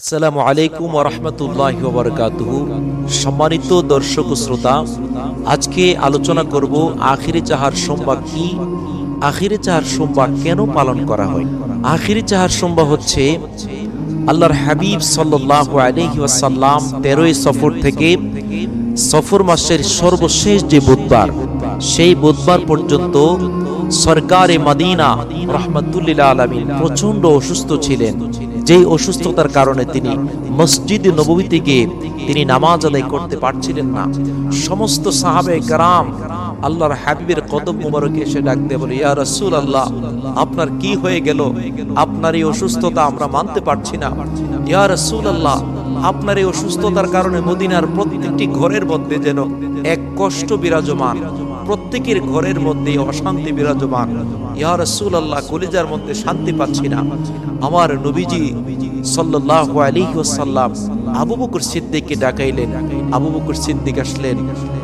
আসসালামু আলাইকুম রহমতুল্লাহ বরকাতুহু। সম্মানিত দর্শক শ্রোতা, আজকে আলোচনা করব আখিরে চাহার সোমবার কি, আখিরে চাহার সোমবার কেন পালন করা হয়? আখিরে চাহার সোমবার হচ্ছে আল্লাহর হাবিব সাল্লাহ আলহি ওয়াসাল্লাম তেরোই সফর থেকে সফর মাসের সর্বশেষ যে বুধবার, সেই বুধবার পর্যন্ত সরকারে মাদিনা রহমতুল্লিল্লাহ আলমিন প্রচণ্ড অসুস্থ ছিলেন। যেই অসুস্থতার কারণে তিনি মসজিদ নবীতে গিয়ে তিনি নামাজ আদায় করতে পারছিলেন না। সমস্ত সাহাবে কারাম আল্লাহর হাবিবের কদম মুবারকে এসে ডাক বলে, ইয়া রাসূল আল্লাহ আপনার কি হয়ে গেল? আপনার এই অসুস্থতা আমরা মানতে পারছি না। ইয়া রাসূল আল্লাহ আপনার এই অসুস্থতার কারণে মদিনার প্রত্যেকটি ঘরের মধ্যে যেন এক কষ্ট বিরাজমান প্রত্যেকের ঘরের মধ্যে অশান্তি বিরাজমান। ইয়া রাসূল আল্লাহ কলিজার মধ্যে শান্তি পাচ্ছি না। আমার নবীজি আলাইহি ওয়াসাল্লাম আবু বকর সিদ্দিককে ডাকাইলেন। আবু বকর সিদ্দিক আসলেন,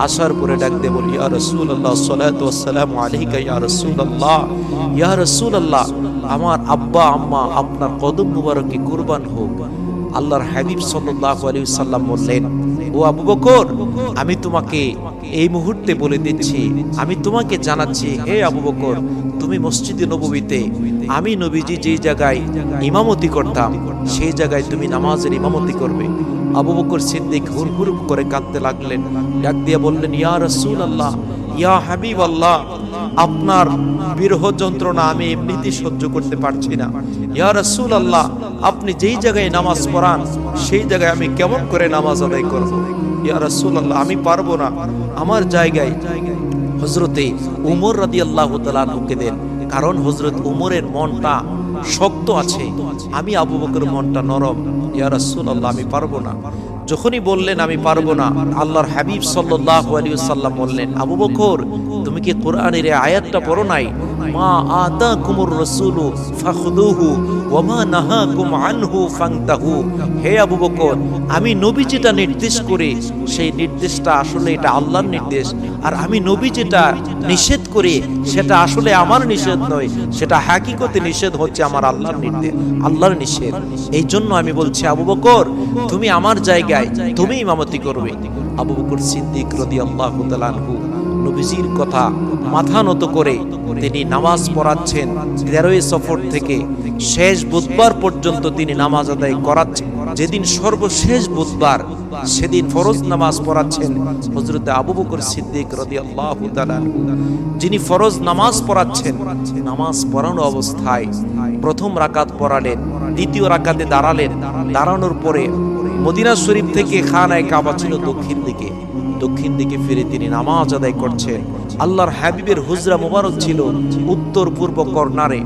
আসার পরে ডাক দিয়ে বলি ইয়া রাসূলুল্লাহ সাল্লাতু ওয়াসসালামু আলাইকা, ইয়া রাসূলুল্লাহ ইয়া রাসূলুল্লাহ, আমার আব্বা, আম্মা, আপনার কদম মুবারকে কুরবান হোক। আল্লাহর হাবিব সাল্লাল্লাহু আলাইহি সাল্লাম বললেন ও আবু বকর, আমি তোমাকে এই মুহূর্তে বলে দিচ্ছি, আমি তোমাকে জানাচ্ছি, হে আবু বকর, তুমি মসজিদে নববীতে, আমি নবীজি যেই জায়গায় ইমামতি করতাম, সেই জায়গায় তুমি নামাজের ইমামতি করবে। আবু বকর সিদ্দিক হুর করে কাঁদতে লাগলেন, ডাক দিয়া বললেন, ইয়া রসুল আল্লাহ ইয়া হাবিব আল্লাহ আপনার বিরহ যন্ত্রণা আমি এমনিতেই সহ্য করতে পারছি না। ইয়া রাসূল আল্লাহ আপনি যেই জায়গায় নামাজ পড়ান, সেই জায়গায় আমি কেমন করে নামাজ আদায় করব? ইয়া রাসূল আল্লাহ আমি পারব না। আমার জায়গায় হজরতে উমর রাদি আল্লাহ তালুকে দেন। কারণ হজরত উমরের মনটা শক্ত আছে। আমি আবু বকর মনটা নরম। ইয়া রাসূল আল্লাহ আমি পারব না। যখনই বললেন, আমি পারব না, আল্লাহর হাবিব সাল্লাহ আলী সাল্লাম বললেন, আবু বকর, তুমি কি কোরআনের আয়াতটা পড়ো নাই? আমি নবী যেটা নির্দেশ করে, সেই নির্দেশটা আসলে এটা আল্লাহর নির্দেশ। আর আমি নবী যেটা নিষেধ করে, সেটা আসলে আমার নিষেধ নয়, সেটা হাকিকতে নিষেধ হচ্ছে আমার আল্লাহর নির্দেশ, আল্লাহর নিষেধ। এই জন্য আমি বলছি, আবু বকর, তুমি আমার জায়গায়, তুমি ইমামতি করবে। আবু বকর সিদ্দিক রদি আল্লাহ নবীজির কথা মাথা নত করে তিনি নামাজ পড়াচ্ছেন তেরোই সফর থেকে। শেষ বুধবার পর্যন্ত তিনি নামাজ আদায় করাচ্ছেন। যেদিন সর্বশেষ বুধবার সেদিন ফরজ নামাজ পড়াচ্ছেন হজরত আবু বকর সিদ্দিক রাদিয়াল্লাহু তাআলা যিনি ফরজ নামাজ পড়াচ্ছেন, নামাজ পড়ানো অবস্থায় প্রথম রাকাত পড়ালেন, দ্বিতীয় রাকাতে দাঁড়ালেন। দাঁড়ানোর পরে মদিনা শরীফ থেকে খানায় কাবা ছিল দক্ষিণ দিকে। দক্ষিণ দিকে ফিরে তিনি নামাজ আদায় করছেন আল্লাহর হাবিবের হুজরা মোবারক ছিল উত্তর পূর্ব কর্নারে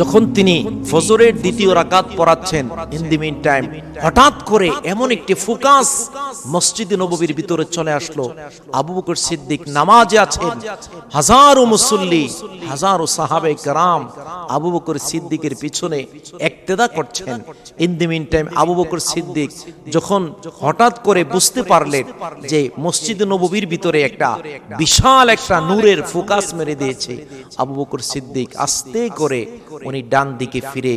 যখন তিনি ফজরের দ্বিতীয় রাকাত পড়াচ্ছেন ইন দি মিন টাইম হঠাৎ করে এমন একটি ফোকাস মসজিদে নববীর ভিতরে চলে আসলো। আবু বকর সিদ্দিক নামাজে আছেন। হাজারো মুসল্লি, হাজারো সাহাবে কারাম আবু বকর সিদ্দিকের পিছনে একতেদা করছেন। In the meantime Abu Bakr Siddiq যখন হঠাৎ করে বুঝতে পারলেন যে মসজিদ নববীর ভিতরে একটা বিশাল একটা নূরের ফোকাস মেরে দিয়েছে, আবু বকর সিদ্দিক আস্তে করে উনি ডান দিকে ফিরে,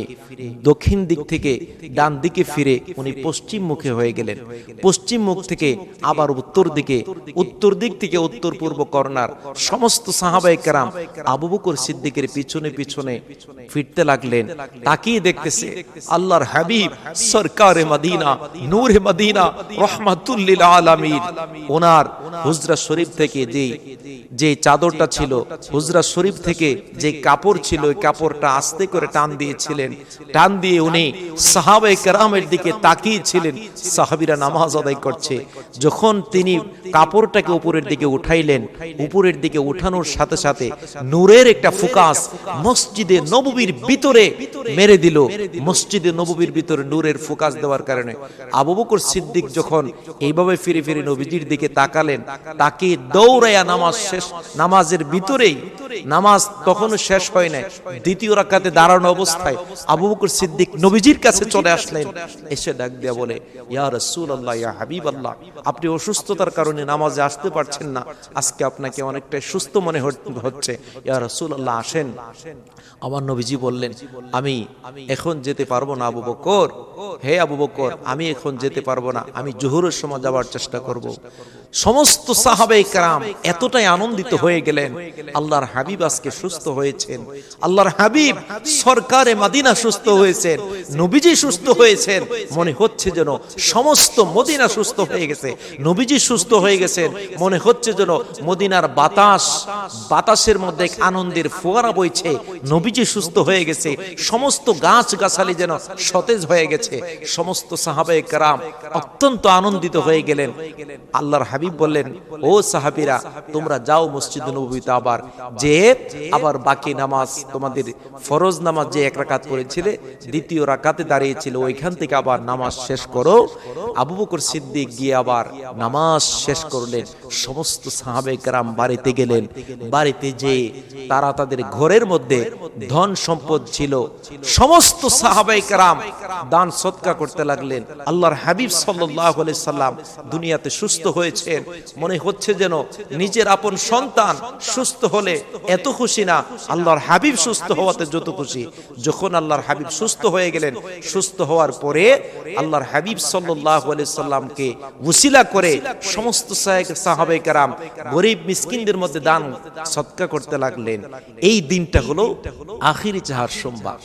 দক্ষিণ দিক থেকে ডান দিকে ফিরে উনি পশ্চিম মুখে হয়ে গেলেন। পশ্চিম মুখ থেকে আবার উত্তর দিকে, উত্তর দিক থেকে উত্তর পূর্ব কর্নার সমস্ত সাহাবাই কেরাম আবু বকর সিদ্দিকের পিছনে পিছনে ফিরতে লাগলেন। তাকিয়ে দেখতেছে আল্লাহর হাবিব সরকারে মদিনা, নূরে মদিনা, রহমাতুল্লিল আলামিন। ওনার হুজরা শরীফ থেকে যে যে চাদরটা ছিল, হুজরা শরীফ থেকে যে কাপড় ছিল, ওই কাপড়টা আস্তে করে টান দিয়েছিলেন। টান দিয়ে উনি সাহাবে কেরামের দিকে তাকিয়েছিলেন। সাহাবিরা নামাজ আদায় করছে। যখন তিনি কাপড়টাকে উপরের দিকে উঠাইলেন, উপরের দিকে উঠানোর সাথে সাথে নূরের একটা ফোকাস মসজিদে নববীর ভিতরে মেরে দিল। মসজিদে নববীর ভিতরে নূরের ফোকাস দেওয়ার কারণে আবু বকর সিদ্দিক যখন এইভাবে ফিরে ফিরে নবীজির দিকে তাকালেন তাকে দৌড়াইয়া নামাজ শেষ নামাজের ভিতরেই নামাজ তখনও শেষ হয় নাই। দ্বিতীয় রাকাতে দাঁড়ানো অবস্থায় আবু বকর সিদ্দিক নবীজির কাছে চলে আসলেন। এসে ডাক দিয়া বলে ইয়া রাসূলুল্লাহ ইয়া হাবিবাল্লাহ আপনি অসুস্থতার কারণে নামাজে আসতে পারছেন না। আজকে আপনাকে অনেকটাই সুস্থ মনে হচ্ছে ইয়া রাসূলুল্লাহ আসেন। আমার নবীজি বললেন আমি এখন যেতে পারব না আবু বকর। হে আবু বকর আমি এখন যেতে পারব না আমি জোহরের সময় যাওয়ার চেষ্টা করব। সমস্ত সাহাবে কারাম এতটাই আনন্দিত হয়ে গেলেন আল্লাহর হাবিব আজকে সুস্থ হয়েছেন। আল্লাহর হাবিব সরকারে মাদিনা সুস্থ হয়েছেন, নবীজি সুস্থ হয়েছেন। মনে হচ্ছে যেন সমস্ত মদিনা সুস্থ হয়ে গেছে। নবীজি সুস্থ হয়ে গেছেন। মনে হচ্ছে যেন মদিনার বাতাস, বাতাসের মধ্যে আনন্দের ফোয়ারা বইছে। নবীজি সুস্থ হয়ে গেছে। সমস্ত গাছ গাছালি যেন সতেজ হয়ে গেছে। সমস্ত সাহাবে কারাম অত্যন্ত আনন্দিত হয়ে গেলেন। আল্লাহর হাবিব বললেন, ও সাহাবিরা, তোমরা যাও মসজিদ নবীতে আবার। যে আবার বাকি নামাজ তোমাদের ফরজ নামাজ যে এক রাকাত পড়েছিলে, দ্বিতীয় রাকাতে দাঁড়িয়েছিল, ওইখান থেকে আবার নামাজ শেষ করো। আবু বকর সিদ্দিক গিয়ে আবার নামাজ শেষ করলেন। সমস্ত সাহাবে কারাম বাড়িতে গেলেন। বাড়িতে যে তারা তাদের ঘরের মধ্যে ধন সম্পদ ছিল। সমস্ত সাহাবাই কারাম দান সৎকা করতে লাগলেন। আল্লাহর হাবিব সাল্লাহ সাল্লাম দুনিয়াতে সুস্থ হয়েছেন। মনে হচ্ছে যেন নিজের আপন সন্তান সুস্থ হলে এত খুশি না, আল্লাহর হাবিব সুস্থ হওয়াতে যত খুশি। যখন আল্লাহর হাবিব সুস্থ হয়ে গেলেন, সুস্থ হওয়ার পরে আল্লাহর হাবিব সাল্লাহ সাল্লামকে উসিলা করে সমস্ত সাহাবে কারাম, গরিব মিসকিনদের মধ্যে দান, সৎকা করতে লাগলেন। এই দিনটা হলো আখিরি চাহার সোমবার।